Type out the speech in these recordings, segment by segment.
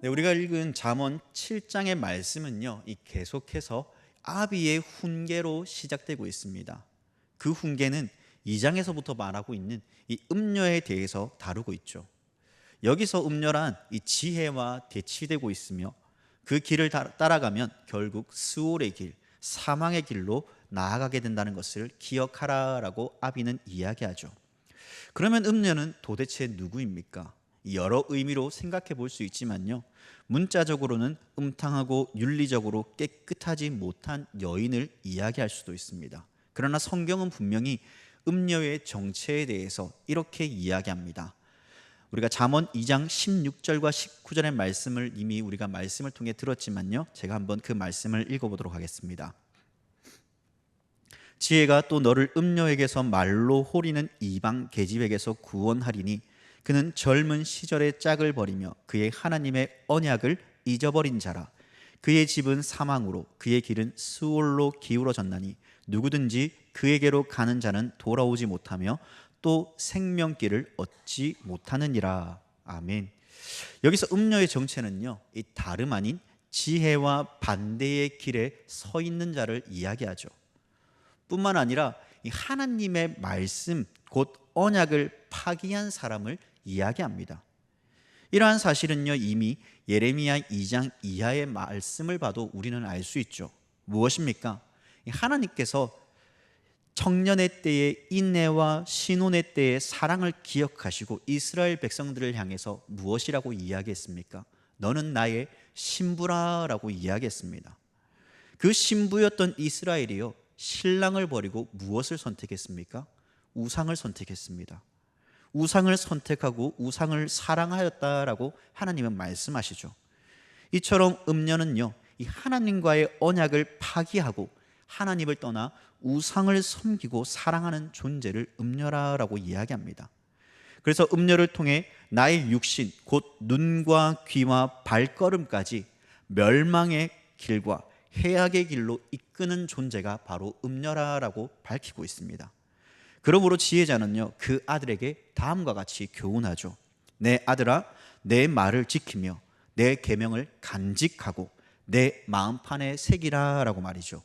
네, 우리가 읽은 잠언 7장의 말씀은요. 이 계속해서 아비의 훈계로 시작되고 있습니다. 그 훈계는 2장에서부터 말하고 있는 이 음녀에 대해서 다루고 있죠. 여기서 음녀란 이 지혜와 대치되고 있으며 그 길을 다- 따라가면 결국 스올의 길, 사망의 길로 나아가게 된다는 것을 기억하라라고 아비는 이야기하죠. 그러면 음녀는 도대체 누구입니까? 여러 의미로 생각해 볼 수 있지만요. 문자적으로는 음탕하고 윤리적으로 깨끗하지 못한 여인을 이야기할 수도 있습니다. 그러나 성경은 분명히 음녀의 정체에 대해서 이렇게 이야기합니다. 우리가 잠언 2장 16절과 19절의 말씀을 이미 우리가 말씀을 통해 들었지만요. 제가 한번 그 말씀을 읽어 보도록 하겠습니다. 지혜가 또 너를 음녀에게서 말로 호리는 이방 계집에게서 구원하리니 그는 젊은 시절의 짝을 버리며 그의 하나님의 언약을 잊어버린 자라 그의 집은 사망으로 그의 길은 수올로 기울어졌나니 누구든지 그에게로 가는 자는 돌아오지 못하며 또 생명길을 얻지 못하느니라 아멘. 여기서 음녀의 정체는요 이 다름 아닌 지혜와 반대의 길에 서 있는 자를 이야기하죠. 뿐만 아니라 이 하나님의 말씀 곧 언약을 파기한 사람을 이야기합니다. 이러한 사실은요 이미 예레미야 2장 이하의 말씀을 봐도 우리는 알 수 있죠. 무엇입니까? 이 하나님께서 청년의 때의 인내와 신혼의 때의 사랑을 기억하시고 이스라엘 백성들을 향해서 무엇이라고 이야기했습니까? 너는 나의 신부라라고 이야기했습니다. 그 신부였던 이스라엘이요 신랑을 버리고 무엇을 선택했습니까? 우상을 선택했습니다. 우상을 선택하고 우상을 사랑하였다라고 하나님은 말씀하시죠. 이처럼 음녀는요 이 하나님과의 언약을 파기하고 하나님을 떠나 우상을 섬기고 사랑하는 존재를 음녀라라고 이야기합니다. 그래서 음녀를 통해 나의 육신 곧 눈과 귀와 발걸음까지 멸망의 길과 해악의 길로 이끄는 존재가 바로 음녀라라고 밝히고 있습니다. 그러므로 지혜자는요 그 아들에게 다음과 같이 교훈하죠. 내 아들아 내 말을 지키며 내 계명을 간직하고 내 마음판에 새기라라고 말이죠.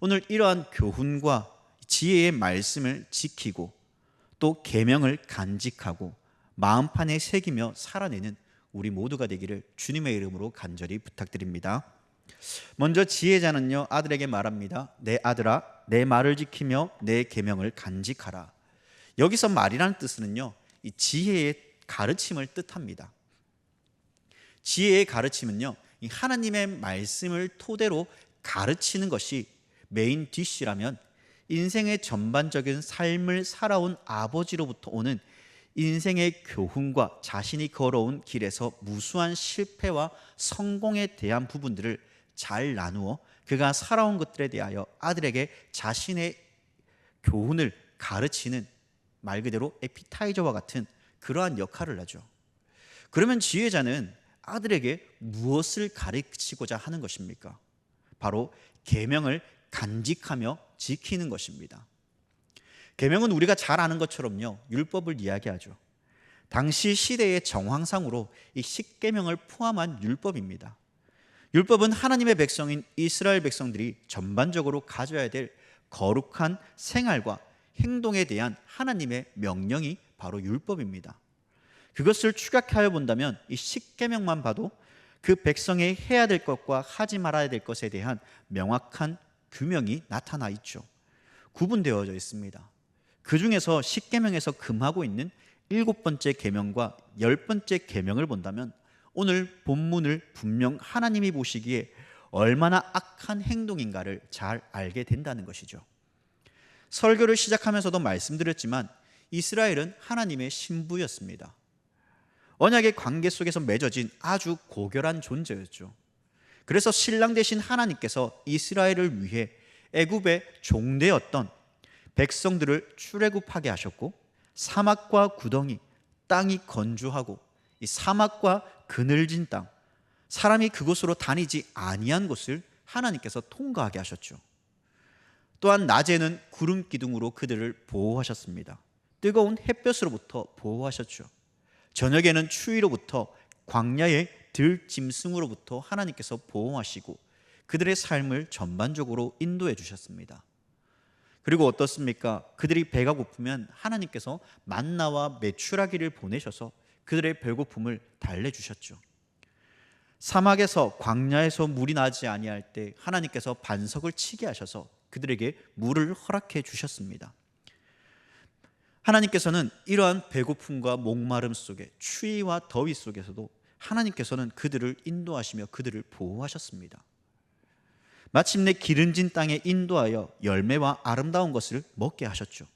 오늘 이러한 교훈과 지혜의 말씀을 지키고 또 계명을 간직하고 마음판에 새기며 살아내는 우리 모두가 되기를 주님의 이름으로 간절히 부탁드립니다. 먼저 지혜자는요 아들에게 말합니다. 내 아들아 내 말을 지키며 내 계명을 간직하라. 여기서 말이라는 뜻은요 이 지혜의 가르침을 뜻합니다. 지혜의 가르침은요 이 하나님의 말씀을 토대로 가르치는 것이 메인 디쉬라면 인생의 전반적인 삶을 살아온 아버지로부터 오는 인생의 교훈과 자신이 걸어온 길에서 무수한 실패와 성공에 대한 부분들을 잘 나누어 그가 살아온 것들에 대하여 아들에게 자신의 교훈을 가르치는 말 그대로 에피타이저와 같은 그러한 역할을 하죠. 그러면 지혜자는 아들에게 무엇을 가르치고자 하는 것입니까? 바로 계명을 간직하며 지키는 것입니다. 계명은 우리가 잘 아는 것처럼요. 율법을 이야기하죠. 당시 시대의 정황상으로 이 십계명을 포함한 율법입니다. 율법은 하나님의 백성인 이스라엘 백성들이 전반적으로 가져야 될 거룩한 생활과 행동에 대한 하나님의 명령이 바로 율법입니다. 그것을 추격하여 본다면 이 십계명만 봐도 그 백성이 해야 될 것과 하지 말아야 될 것에 대한 명확한 규명이 나타나 있죠. 구분되어져 있습니다. 그 중에서 십계명에서 금하고 있는 일곱 번째 계명과 열 번째 계명을 본다면 오늘 본문을 분명 하나님이 보시기에 얼마나 악한 행동인가를 잘 알게 된다는 것이죠. 설교를 시작하면서도 말씀드렸지만 이스라엘은 하나님의 신부였습니다. 언약의 관계 속에서 맺어진 아주 고결한 존재였죠. 그래서 신랑 대신 하나님께서 이스라엘을 위해 애굽의 종되었던 백성들을 출애굽하게 하셨고 사막과 구덩이, 땅이 건조하고 이 사막과 그늘진 땅, 사람이 그곳으로 다니지 아니한 곳을 하나님께서 통과하게 하셨죠. 또한 낮에는 구름 기둥으로 그들을 보호하셨습니다. 뜨거운 햇볕으로부터 보호하셨죠. 저녁에는 추위로부터 광야의 들짐승으로부터 하나님께서 보호하시고 그들의 삶을 전반적으로 인도해 주셨습니다. 그리고 어떻습니까? 그들이 배가 고프면 하나님께서 만나와 메추라기를 보내셔서 그들의 배고픔을 달래 주셨죠. 사막에서 광야에서 물이 나지 아니할 때 하나님께서 반석을 치게 하셔서 그들에게 물을 허락해 주셨습니다. 하나님께서는 이러한 배고픔과 목마름 속에 추위와 더위 속에서도 하나님께서는 그들을 인도하시며 그들을 보호하셨습니다. 마침내 기름진 땅에 인도하여 열매와 아름다운 것을 먹게 하셨죠.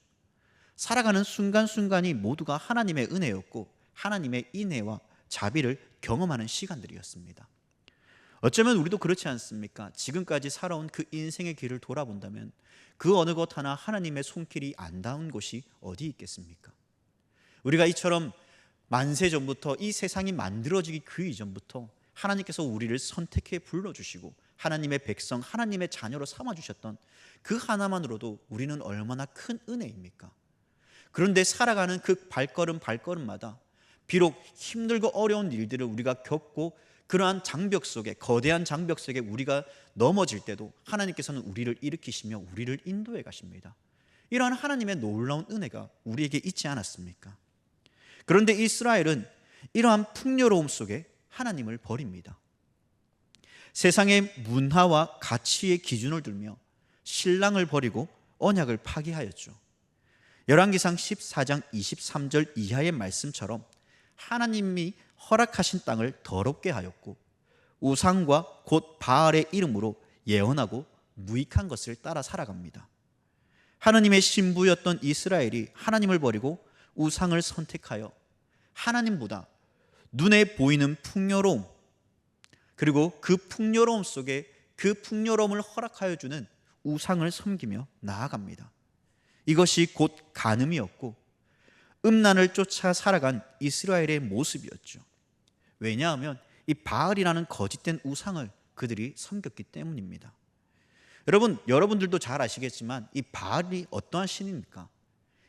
살아가는 순간순간이 모두가 하나님의 은혜였고 하나님의 인애와 자비를 경험하는 시간들이었습니다. 어쩌면 우리도 그렇지 않습니까? 지금까지 살아온 그 인생의 길을 돌아본다면 그 어느 것 하나 하나님의 손길이 안 닿은 곳이 어디 있겠습니까? 우리가 이처럼 만세 전부터 이 세상이 만들어지기 그 이전부터 하나님께서 우리를 선택해 불러주시고 하나님의 백성, 하나님의 자녀로 삼아주셨던 그 하나만으로도 우리는 얼마나 큰 은혜입니까? 그런데 살아가는 그 발걸음 발걸음마다 비록 힘들고 어려운 일들을 우리가 겪고 그러한 장벽 속에 거대한 장벽 속에 우리가 넘어질 때도 하나님께서는 우리를 일으키시며 우리를 인도해 가십니다. 이러한 하나님의 놀라운 은혜가 우리에게 있지 않았습니까? 그런데 이스라엘은 이러한 풍요로움 속에 하나님을 버립니다. 세상의 문화와 가치의 기준을 들며 신랑을 버리고 언약을 파기하였죠. 열왕기상 14장 23절 이하의 말씀처럼 하나님이 허락하신 땅을 더럽게 하였고 우상과 곧 바알의 이름으로 예언하고 무익한 것을 따라 살아갑니다. 하나님의 신부였던 이스라엘이 하나님을 버리고 우상을 선택하여 하나님보다 눈에 보이는 풍요로움 그리고 그 풍요로움 속에 그 풍요로움을 허락하여 주는 우상을 섬기며 나아갑니다. 이것이 곧 간음이었고 음란을 쫓아 살아간 이스라엘의 모습이었죠. 왜냐하면 이 바알이라는 거짓된 우상을 그들이 섬겼기 때문입니다. 여러분, 여러분들도 잘 아시겠지만 이 바알이 어떠한 신입니까?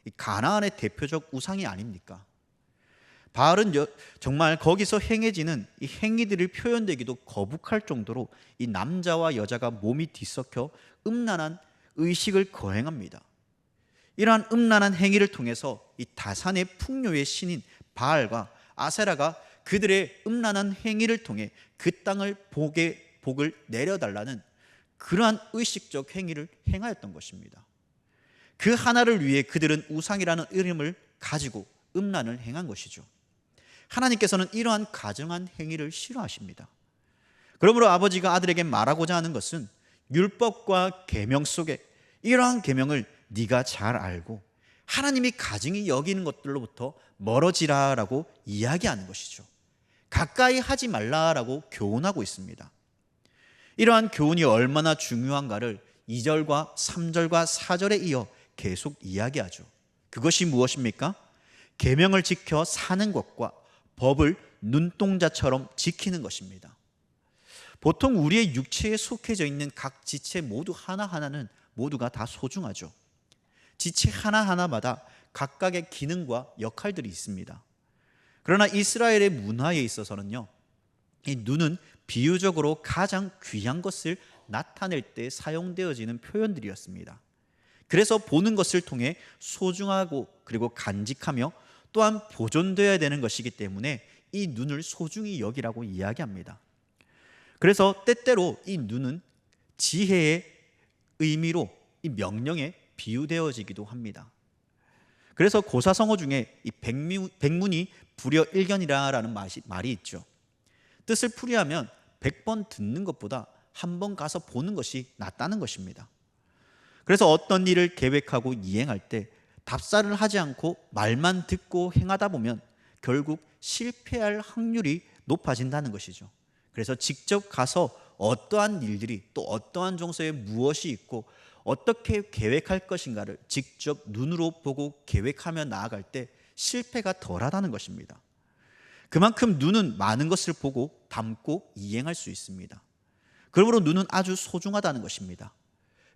이 가나안의 대표적 우상이 아닙니까? 바알은 여, 정말 거기서 행해지는 이 행위들이 표현되기도 거북할 정도로 이 남자와 여자가 몸이 뒤섞여 음란한 의식을 거행합니다. 이러한 음란한 행위를 통해서 이 다산의 풍요의 신인 바알과 아세라가 그들의 음란한 행위를 통해 그 땅을 복의 복을 내려달라는 그러한 의식적 행위를 행하였던 것입니다. 그 하나를 위해 그들은 우상이라는 이름을 가지고 음란을 행한 것이죠. 하나님께서는 이러한 가정한 행위를 싫어하십니다. 그러므로 아버지가 아들에게 말하고자 하는 것은 율법과 계명 속에 이러한 계명을 네가 잘 알고 하나님이 가증히 여기는 것들로부터 멀어지라라고 이야기하는 것이죠. 가까이 하지 말라라고 교훈하고 있습니다. 이러한 교훈이 얼마나 중요한가를 2절과 3절과 4절에 이어 계속 이야기하죠. 그것이 무엇입니까? 계명을 지켜 사는 것과 법을 눈동자처럼 지키는 것입니다. 보통 우리의 육체에 속해져 있는 각 지체 모두 하나하나는 모두가 다 소중하죠. 지체 하나하나마다 각각의 기능과 역할들이 있습니다. 그러나 이스라엘의 문화에 있어서는요, 이 눈은 비유적으로 가장 귀한 것을 나타낼 때 사용되어지는 표현들이었습니다. 그래서 보는 것을 통해 소중하고 그리고 간직하며 또한 보존되어야 되는 것이기 때문에 이 눈을 소중히 여기라고 이야기합니다. 그래서 때때로 이 눈은 지혜의 의미로 이 명령에 비유되어지기도 합니다. 그래서 고사성어 중에 이 백미, 백문이 불여 일견이라는 말이, 말이 있죠. 뜻을 풀이하면 100번 듣는 것보다 한 번 가서 보는 것이 낫다는 것입니다. 그래서 어떤 일을 계획하고 이행할 때 답사를 하지 않고 말만 듣고 행하다 보면 결국 실패할 확률이 높아진다는 것이죠. 그래서 직접 가서 어떠한 일들이 또 어떠한 정서에 무엇이 있고 어떻게 계획할 것인가를 직접 눈으로 보고 계획하며 나아갈 때 실패가 덜하다는 것입니다. 그만큼 눈은 많은 것을 보고 담고 이행할 수 있습니다. 그러므로 눈은 아주 소중하다는 것입니다.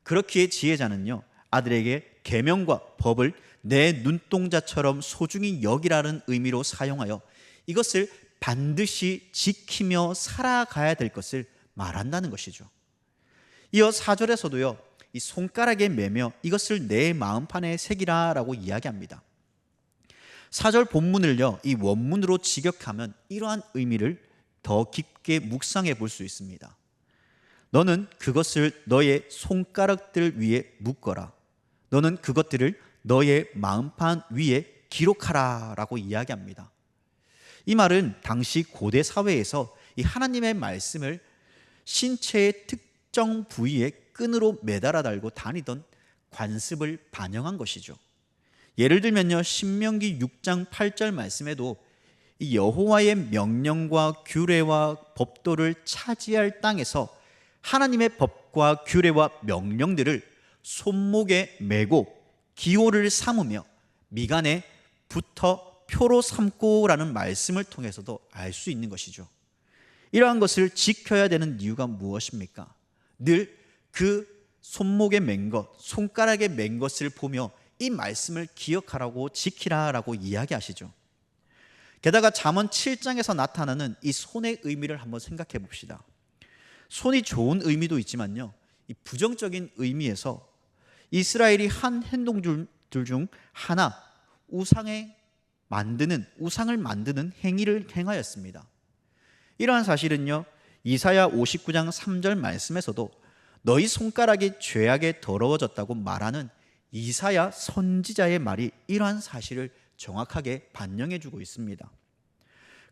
그렇기에 지혜자는요 아들에게 계명과 법을 내 눈동자처럼 소중히 여기라는 의미로 사용하여 이것을 반드시 지키며 살아가야 될 것을 말한다는 것이죠. 이어 4절에서도요. 이 손가락에 매며 이것을 내 마음판에 새기라라고 이야기합니다. 4절 본문을요. 이 원문으로 직역하면 이러한 의미를 더 깊게 묵상해 볼 수 있습니다. 너는 그것을 너의 손가락들 위에 묶어라. 너는 그것들을 너의 마음판 위에 기록하라 라고 이야기합니다. 이 말은 당시 고대 사회에서 이 하나님의 말씀을 신체의 특정 부위에 끈으로 매달아 달고 다니던 관습을 반영한 것이죠. 예를 들면요. 신명기 6장 8절 말씀에도 이 여호와의 명령과 규례와 법도를 차지할 땅에서 하나님의 법과 규례와 명령들을 손목에 메고 기호를 삼으며 미간에 붙어 표로 삼고라는 말씀을 통해서도 알 수 있는 것이죠. 이러한 것을 지켜야 되는 이유가 무엇입니까? 늘 그 손목에 맨 것, 손가락에 맨 것을 보며 이 말씀을 기억하라고 지키라라고 이야기하시죠. 게다가 잠언 7장에서 나타나는 이 손의 의미를 한번 생각해 봅시다. 손이 좋은 의미도 있지만요. 이 부정적인 의미에서 이스라엘이 한 행동들 중 하나 우상에 만드는 우상을 만드는 행위를 행하였습니다. 이러한 사실은요. 이사야 59장 3절 말씀에서도 너희 손가락이 죄악에 더러워졌다고 말하는 이사야 선지자의 말이 이러한 사실을 정확하게 반영해 주고 있습니다.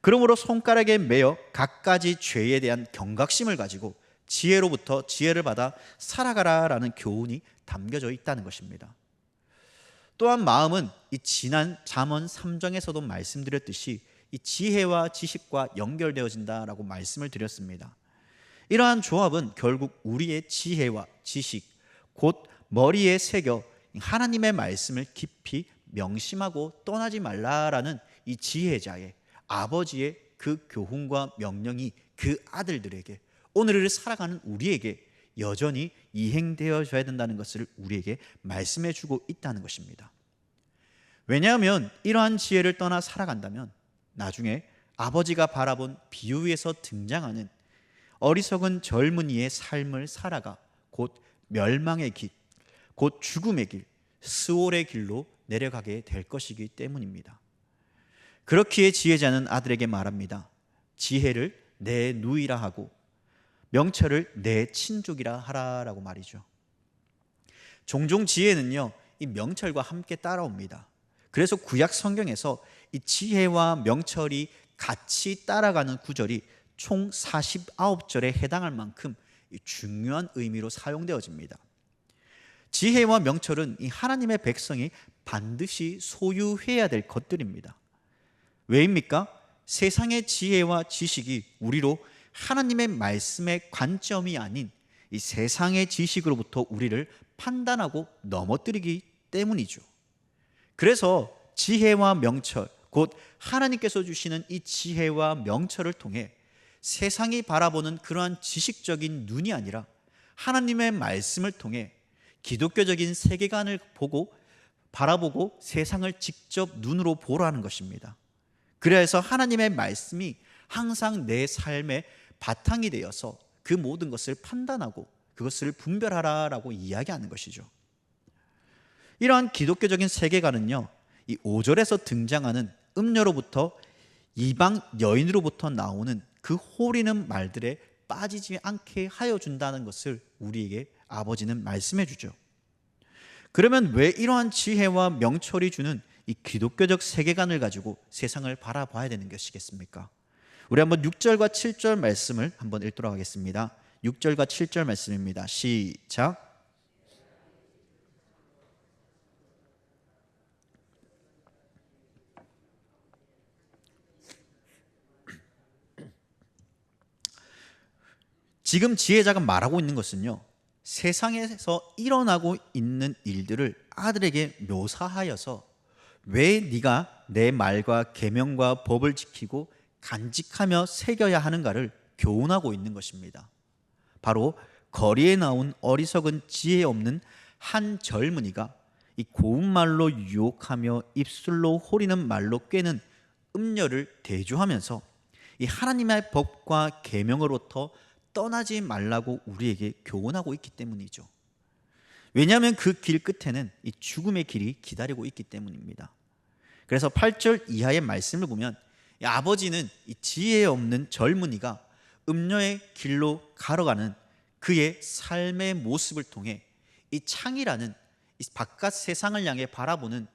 그러므로 손가락에 매어 갖가지 죄에 대한 경각심을 가지고 지혜로부터 지혜를 받아 살아가라라는 교훈이 담겨져 있다는 것입니다. 또한 마음은 이 지난 잠언 3장에서도 말씀드렸듯이 이 지혜와 지식과 연결되어진다라고 말씀을 드렸습니다. 이러한 조합은 결국 우리의 지혜와 지식, 곧 머리에 새겨 하나님의 말씀을 깊이 명심하고 떠나지 말라라는 이 지혜자의 아버지의 그 교훈과 명령이 그 아들들에게 오늘을 살아가는 우리에게 여전히 이행되어져야 된다는 것을 우리에게 말씀해 주고 있다는 것입니다. 왜냐하면 이러한 지혜를 떠나 살아간다면 나중에 아버지가 바라본 비유에서 등장하는 어리석은 젊은이의 삶을 살아가 곧 멸망의 길, 곧 죽음의 길, 스올의 길로 내려가게 될 것이기 때문입니다. 그렇기에 지혜자는 아들에게 말합니다. 지혜를 내 누이라 하고 명철을 내 친족이라 하라라고 말이죠. 종종 지혜는요, 이 명철과 함께 따라옵니다. 그래서 구약 성경에서 이 지혜와 명철이 같이 따라가는 구절이 총 49절에 해당할 만큼 중요한 의미로 사용되어집니다. 지혜와 명철은 이 하나님의 백성이 반드시 소유해야 될 것들입니다. 왜입니까? 세상의 지혜와 지식이 우리로 하나님의 말씀의 관점이 아닌 이 세상의 지식으로부터 우리를 판단하고 넘어뜨리기 때문이죠. 그래서 지혜와 명철, 곧 하나님께서 주시는 이 지혜와 명철을 통해 세상이 바라보는 그러한 지식적인 눈이 아니라 하나님의 말씀을 통해 기독교적인 세계관을 보고 바라보고 세상을 직접 눈으로 보라는 것입니다. 그래서 하나님의 말씀이 항상 내 삶의 바탕이 되어서 그 모든 것을 판단하고 그것을 분별하라라고 이야기하는 것이죠. 이러한 기독교적인 세계관은요, 이 5절에서 등장하는 음녀로부터 이방 여인으로부터 나오는 그 호리는 말들에 빠지지 않게 하여 준다는 것을 우리에게 아버지는 말씀해 주죠. 그러면 왜 이러한 지혜와 명철이 주는 이 기독교적 세계관을 가지고 세상을 바라봐야 되는 것이겠습니까? 우리 한번 6절과 7절 말씀을 한번 읽도록 하겠습니다. 6절과 7절 말씀입니다. 시작. 지금 지혜자가 말하고 있는 것은요. 세상에서 일어나고 있는 일들을 아들에게 묘사하여서 왜 네가 내 말과 계명과 법을 지키고 간직하며 새겨야 하는가를 교훈하고 있는 것입니다. 바로 거리에 나온 어리석은 지혜 없는 한 젊은이가 이 고운 말로 유혹하며 입술로 호리는 말로 꿰는 음녀를 대조하면서 이 하나님의 법과 계명으로부터 떠나지 말라고 우리에게 교훈하고 있기 때문이죠. 왜냐하면 그 길 끝에는 이 죽음의 길이 기다리고 있기 때문입니다. 그래서 8절 이하의 말씀을 보면 이 아버지는 이 지혜 없는 젊은이가 음녀의 길로 가러가는 그의 삶의 모습을 통해 이 창이라는 이 바깥 세상을 향해 바라보는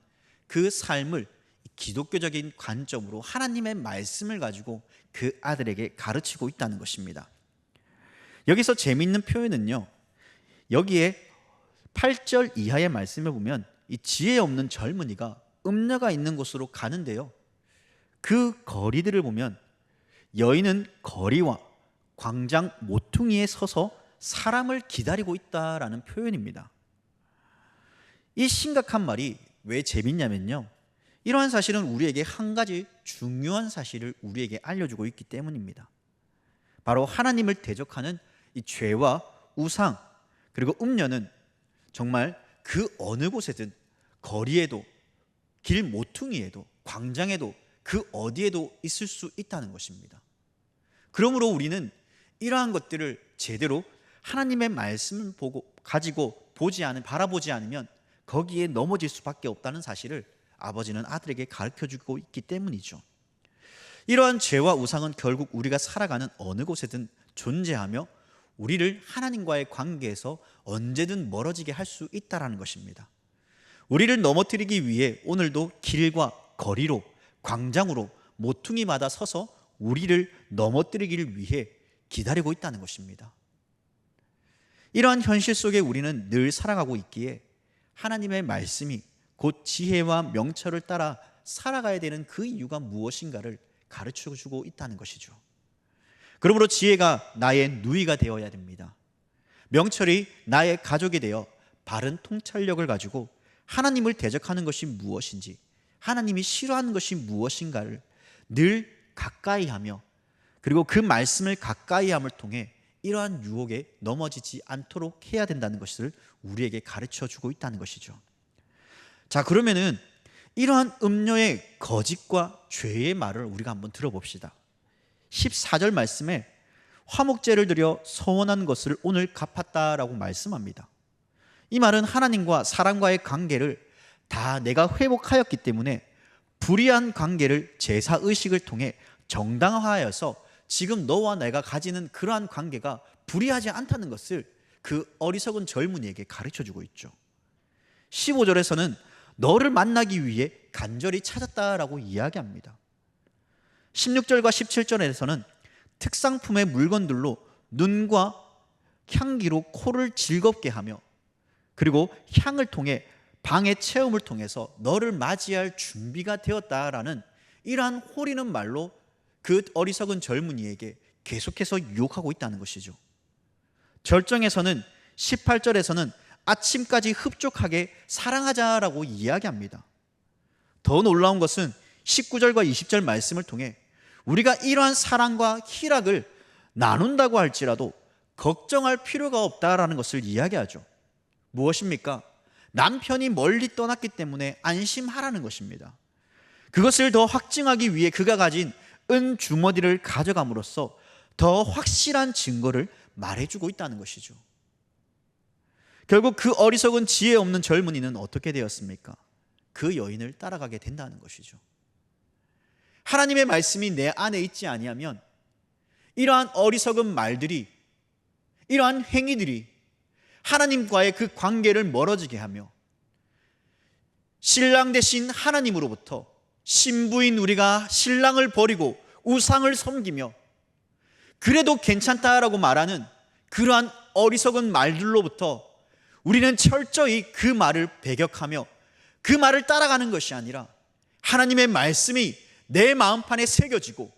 그 삶을 기독교적인 관점으로 하나님의 말씀을 가지고 그 아들에게 가르치고 있다는 것입니다. 여기서 재미있는 표현은요. 여기에 8절 이하의 말씀을 보면 이 지혜 없는 젊은이가 음녀가 있는 곳으로 가는데요. 그 거리들을 보면 여인은 거리와 광장 모퉁이에 서서 사람을 기다리고 있다라는 표현입니다. 이 심각한 말이 왜 재밌냐면요. 이러한 사실은 우리에게 한 가지 중요한 사실을 우리에게 알려주고 있기 때문입니다. 바로 하나님을 대적하는 이 죄와 우상 그리고 음녀는 정말 그 어느 곳에든 거리에도 길 모퉁이에도 광장에도 그 어디에도 있을 수 있다는 것입니다. 그러므로 우리는 이러한 것들을 제대로 하나님의 말씀을 보고 가지고 보지 않은 바라보지 않으면 거기에 넘어질 수밖에 없다는 사실을 아버지는 아들에게 가르쳐 주고 있기 때문이죠. 이러한 죄와 우상은 결국 우리가 살아가는 어느 곳에든 존재하며 우리를 하나님과의 관계에서 언제든 멀어지게 할 수 있다라는 것입니다. 우리를 넘어뜨리기 위해 오늘도 길과 거리로 광장으로 모퉁이마다 서서 우리를 넘어뜨리기를 위해 기다리고 있다는 것입니다. 이러한 현실 속에 우리는 늘 살아가고 있기에 하나님의 말씀이 곧 지혜와 명철을 따라 살아가야 되는 그 이유가 무엇인가를 가르쳐 주고 있다는 것이죠. 그러므로 지혜가 나의 누이가 되어야 됩니다. 명철이 나의 가족이 되어 바른 통찰력을 가지고 하나님을 대적하는 것이 무엇인지, 하나님이 싫어하는 것이 무엇인가를 늘 가까이 하며 그리고 그 말씀을 가까이 함을 통해 이러한 유혹에 넘어지지 않도록 해야 된다는 것을 우리에게 가르쳐 주고 있다는 것이죠. 자, 그러면은 이러한 음료의 거짓과 죄의 말을 우리가 한번 들어봅시다. 14절 말씀에 화목제를 드려 서원한 것을 오늘 갚았다라고 말씀합니다. 이 말은 하나님과 사람과의 관계를 다 내가 회복하였기 때문에 불의한 관계를 제사 의식을 통해 정당화하여서 지금 너와 내가 가지는 그러한 관계가 불의하지 않다는 것을 그 어리석은 젊은이에게 가르쳐 주고 있죠. 15절에서는 너를 만나기 위해 간절히 찾았다라고 이야기합니다. 16절과 17절에서는 특상품의 물건들로 눈과 향기로 코를 즐겁게 하며 그리고 향을 통해 방의 체험을 통해서 너를 맞이할 준비가 되었다라는 이러한 호리는 말로 그 어리석은 젊은이에게 계속해서 유혹하고 있다는 것이죠. 절정에서는 18절에서는 아침까지 흡족하게 사랑하자라고 이야기합니다. 더 놀라운 것은 19절과 20절 말씀을 통해 우리가 이러한 사랑과 희락을 나눈다고 할지라도 걱정할 필요가 없다라는 것을 이야기하죠. 무엇입니까? 남편이 멀리 떠났기 때문에 안심하라는 것입니다. 그것을 더 확증하기 위해 그가 가진 은 주머니를 가져감으로써 더 확실한 증거를 말해주고 있다는 것이죠. 결국 그 어리석은 지혜 없는 젊은이는 어떻게 되었습니까? 그 여인을 따라가게 된다는 것이죠. 하나님의 말씀이 내 안에 있지 아니하면 이러한 어리석은 말들이 이러한 행위들이 하나님과의 그 관계를 멀어지게 하며 신랑 대신 하나님으로부터 신부인 우리가 신랑을 버리고 우상을 섬기며 그래도 괜찮다라고 말하는 그러한 어리석은 말들로부터 우리는 철저히 그 말을 배격하며 그 말을 따라가는 것이 아니라 하나님의 말씀이 내 마음판에 새겨지고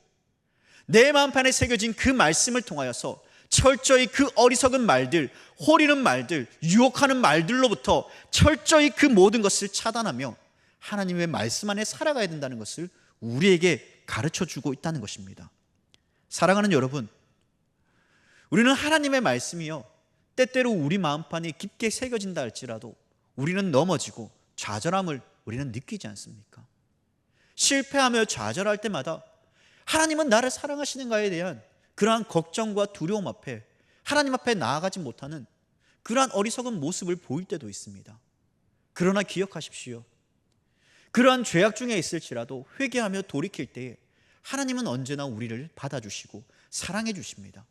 내 마음판에 새겨진 그 말씀을 통하여서 철저히 그 어리석은 말들, 호리는 말들, 유혹하는 말들로부터 철저히 그 모든 것을 차단하며 하나님의 말씀 안에 살아가야 된다는 것을 우리에게 가르쳐 주고 있다는 것입니다. 사랑하는 여러분, 우리는 하나님의 말씀이요. 때때로 우리 마음판에 깊게 새겨진다 할지라도 우리는 넘어지고 좌절함을 우리는 느끼지 않습니까? 실패하며 좌절할 때마다 하나님은 나를 사랑하시는가에 대한 그러한 걱정과 두려움 앞에 하나님 앞에 나아가지 못하는 그러한 어리석은 모습을 보일 때도 있습니다. 그러나 기억하십시오. 그러한 죄악 중에 있을지라도 회개하며 돌이킬 때에 하나님은 언제나 우리를 받아주시고 사랑해 주십니다.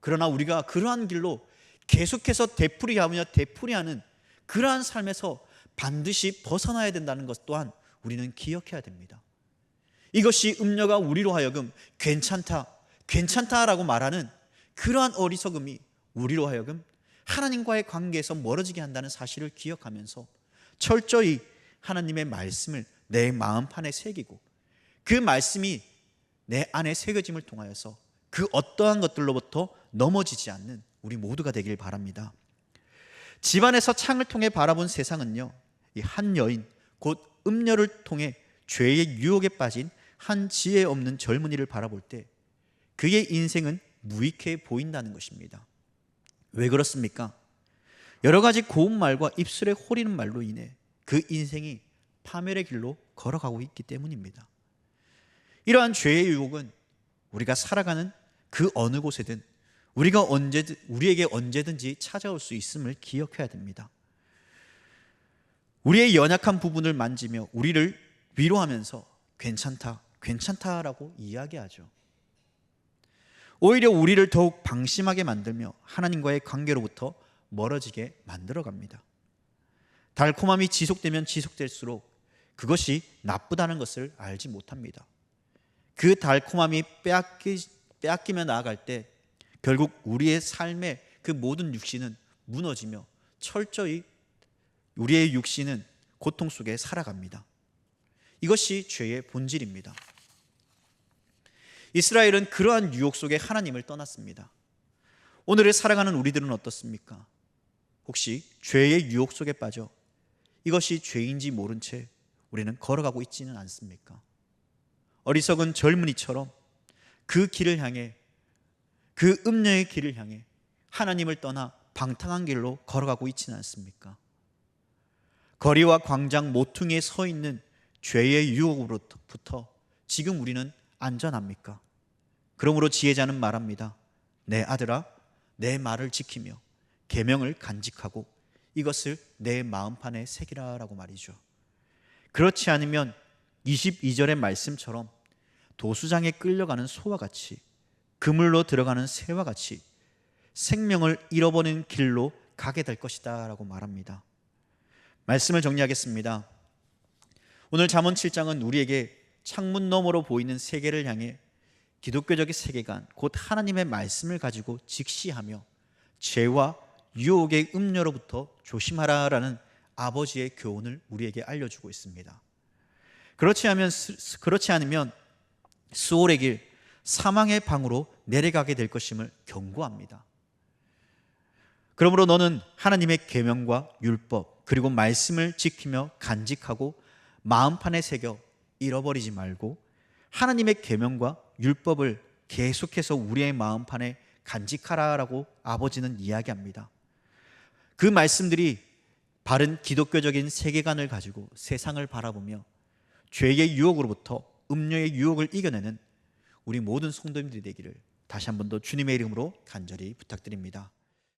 그러나 우리가 그러한 길로 계속해서 되풀이하며 되풀이하는 그러한 삶에서 반드시 벗어나야 된다는 것 또한 우리는 기억해야 됩니다. 이것이 음녀가 우리로 하여금 괜찮다, 괜찮다라고 말하는 그러한 어리석음이 우리로 하여금 하나님과의 관계에서 멀어지게 한다는 사실을 기억하면서 철저히 하나님의 말씀을 내 마음판에 새기고 그 말씀이 내 안에 새겨짐을 통하여서 그 어떠한 것들로부터 넘어지지 않는 우리 모두가 되길 바랍니다. 집안에서 창을 통해 바라본 세상은요, 이 한 여인, 곧 음녀를 통해 죄의 유혹에 빠진 한 지혜 없는 젊은이를 바라볼 때 그의 인생은 무익해 보인다는 것입니다. 왜 그렇습니까? 여러 가지 고운 말과 입술에 호리는 말로 인해 그 인생이 파멸의 길로 걸어가고 있기 때문입니다. 이러한 죄의 유혹은 우리가 살아가는 그 어느 곳에든 우리가 언제든 우리에게 언제든지 찾아올 수 있음을 기억해야 됩니다. 우리의 연약한 부분을 만지며 우리를 위로하면서 괜찮다, 괜찮다라고 이야기하죠. 오히려 우리를 더욱 방심하게 만들며 하나님과의 관계로부터 멀어지게 만들어 갑니다. 달콤함이 지속되면 지속될수록 그것이 나쁘다는 것을 알지 못합니다. 그 달콤함이 빼앗기, 빼앗기며 나아갈 때 결국 우리의 삶의 그 모든 육신은 무너지며 철저히 우리의 육신은 고통 속에 살아갑니다. 이것이 죄의 본질입니다. 이스라엘은 그러한 유혹 속에 하나님을 떠났습니다. 오늘을 살아가는 우리들은 어떻습니까? 혹시 죄의 유혹 속에 빠져 이것이 죄인지 모른 채 우리는 걸어가고 있지는 않습니까? 어리석은 젊은이처럼 그 길을 향해 그 음녀의 길을 향해 하나님을 떠나 방탕한 길로 걸어가고 있지는 않습니까? 거리와 광장 모퉁이에 서 있는 죄의 유혹으로부터 지금 우리는 안전합니까? 그러므로 지혜자는 말합니다. 내 아들아, 내 말을 지키며 계명을 간직하고 이것을 내 마음판에 새기라라고 말이죠. 그렇지 않으면 22절의 말씀처럼 도수장에 끌려가는 소와 같이 그물로 들어가는 새와 같이 생명을 잃어버리는 길로 가게 될 것이다라고 말합니다. 말씀을 정리하겠습니다. 오늘 잠언 7장은 우리에게 창문 너머로 보이는 세계를 향해 기독교적인 세계관, 곧 하나님의 말씀을 가지고 직시하며 죄와 유혹의 음료로부터 조심하라라는 아버지의 교훈을 우리에게 알려주고 있습니다. 그렇지 않으면 그렇지 않으면 수월의 길, 사망의 방으로 내려가게 될 것임을 경고합니다. 그러므로 너는 하나님의 계명과 율법 그리고 말씀을 지키며 간직하고 마음판에 새겨 잃어버리지 말고 하나님의 계명과 율법을 계속해서 우리의 마음판에 간직하라라고 아버지는 이야기합니다. 그 말씀들이 바른 기독교적인 세계관을 가지고 세상을 바라보며 죄의 유혹으로부터 음료의 유혹을 이겨내는 우리 모든 성도님들이 되기를 다시 한 번 더 주님의 이름으로 간절히 부탁드립니다.